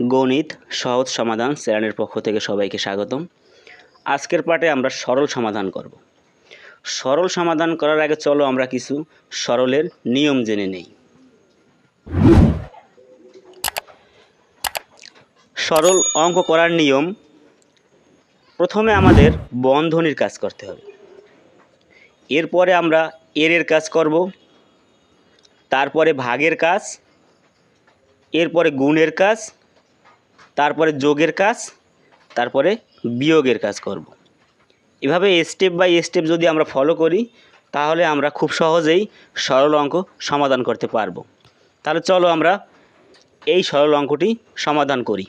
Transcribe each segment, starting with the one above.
গণিত, সহজ সমাধান চ্যানেলের পক্ষ থেকে সবাইকে স্বাগতম। আজকের পাঠে আমরা সরল সমাধান করব। সরল সমাধান করার আগে চলো আমরা কিছু সরলের নিয়ম জেনে নেই। সরল অঙ্ক করার নিয়ম, প্রথমে আমাদের বন্ধনীর কাজ করতে হবে। এরপরে আমরা এরের কাজ করব, তারপরে ভাগের কাজ, এরপরে গুণের কাজ তারপরে যোগের কাজ, তারপরে বিয়োগের কাজ করব। এভাবে স্টেপ বাই স্টেপ যদি আমরা ফলো করি, তাহলে আমরা খুব সহজেই সরল অঙ্ক সমাধান করতে পারব তাহলে চলো আমরা এই সরল অঙ্কটি সমাধান করি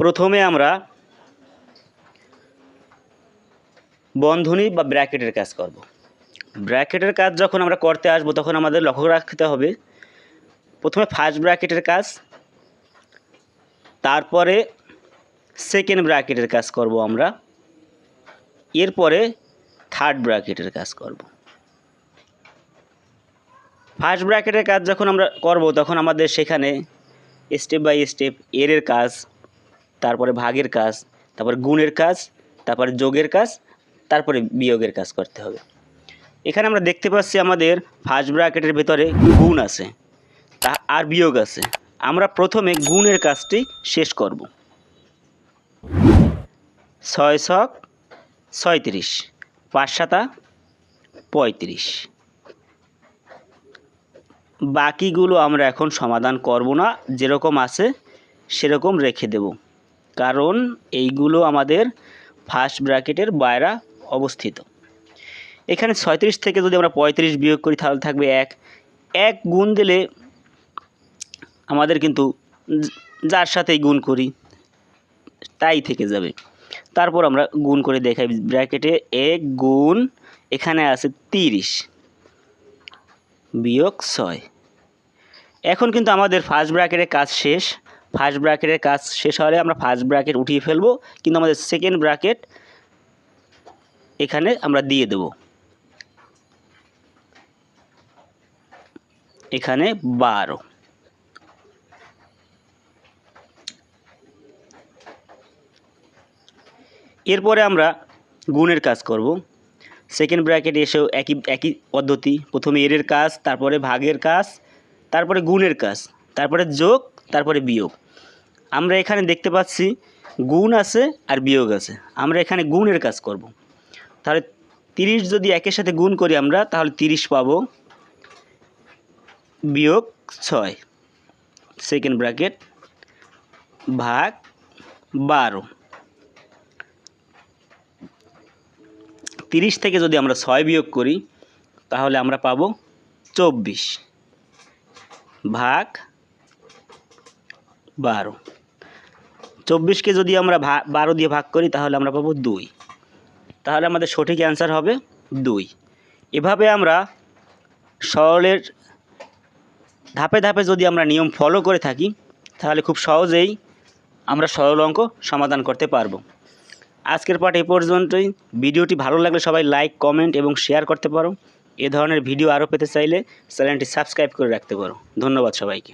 প্রথমে আমরা বন্ধনী বা ব্র্যাকেটের কাজ করব। ব্র্যাকেটের কাজ যখন আমরা করতে আসব, তখন আমাদের লক্ষ্য রাখতে হবে প্রথমে ফার্স্ট ব্র্যাকেটের কাজ, তারপরে সেকেন্ড ব্র্যাকেটের কাজ করব আমরা, এরপরে থার্ড ব্র্যাকেটের কাজ করব। ফার্স্ট ব্র্যাকেটের কাজ যখন আমরা করব, তখন আমাদের সেখানে স্টেপ বাই স্টেপ এরের কাজ, তারপরে ভাগের কাজ, তারপরে গুণের কাজ, তারপরে যোগের কাজ, তারপরে বিয়োগের কাজ করতে হবে। এখানে আমরা দেখতে পাচ্ছি আমাদের ফার্স্ট ব্র্যাকেটের ভেতরে গুণ আছে। তা আর বিয়োগ আছে। আমরা প্রথমে গুণের কাজটি শেষ করব। ছয় ছক ছয়ত্রিশ, পাঁচ সাতা পঁয়ত্রিশ। বাকিগুলো আমরা এখন সমাধান করব না, যেরকম আছে সেরকম রেখে দেব। কারণ এইগুলো আমাদের ফার্স্ট ব্র্যাকেটের বাইরা অবস্থিত। এখানে ছয়ত্রিশ থেকে যদি আমরা পঁয়ত্রিশ বিয়োগ করি, তাহলে থাকবে এক। এক গুণ দিলে আমাদের কিন্তু যার সাথেই গুণ করি, তাই থেকে যাবে। তারপর আমরা গুণ করে দেখাই, ব্র্যাকেটে এক গুণ এখানে আছে তিরিশ বিয়োগ ছয়। এখন কিন্তু আমাদের ফার্স্ট ব্র্যাকেটের কাজ শেষ। ফার্স্ট ব্র্যাকেটের কাজ শেষ হলে আমরা ফার্স্ট ব্র্যাকেট উঠিয়ে ফেলব, কিন্তু আমাদের সেকেন্ড ব্র্যাকেট এখানে আমরা দিয়ে দেব। এখানে বারো। এরপরে আমরা গুণের কাজ করব। সেকেন্ড ব্র্যাকেট এসেও একই একই পদ্ধতি। প্রথমে এরের কাজ, তারপরে ভাগের কাজ, তারপরে গুণের কাজ, তারপরে যোগ, তারপরে বিয়োগ। আমরা এখানে দেখতে পাচ্ছি গুণ আছে আর বিয়োগ আছে। আমরা এখানে গুণের কাজ করব। তাহলে তিরিশ যদি একের সাথে গুণ করি আমরা, তাহলে তিরিশ পাবো। বিয়োগ ছয়। সেকেন্ড ব্র্যাকেট ভাগ বারো। তিরিশ থেকে যদি আমরা ছয় বিয়োগ করি, তাহলে আমরা পাবো চব্বিশ ভাগ বারো। চব্বিশকে যদি আমরা বারো দিয়ে ভাগ করি, তাহলে আমরা পাবো দুই। তাহলে আমাদের সঠিক অ্যান্সার হবে দুই। এভাবে আমরা সরলের ধাপে ধাপে যদি আমরা নিয়ম ফলো করে থাকি, তাহলে খুব সহজেই আমরা সরল অঙ্ক সমাধান করতে পারব। আজকের পাঠ এ পর্যন্তই। ভিডিওটি ভালো লাগলে সবাই লাইক কমেন্ট এবং শেয়ার করতে পারো। এ ধরনের ভিডিও আরও পেতে চাইলে চ্যানেলটি সাবস্ক্রাইব করে রাখতে পারো। ধন্যবাদ সবাইকে।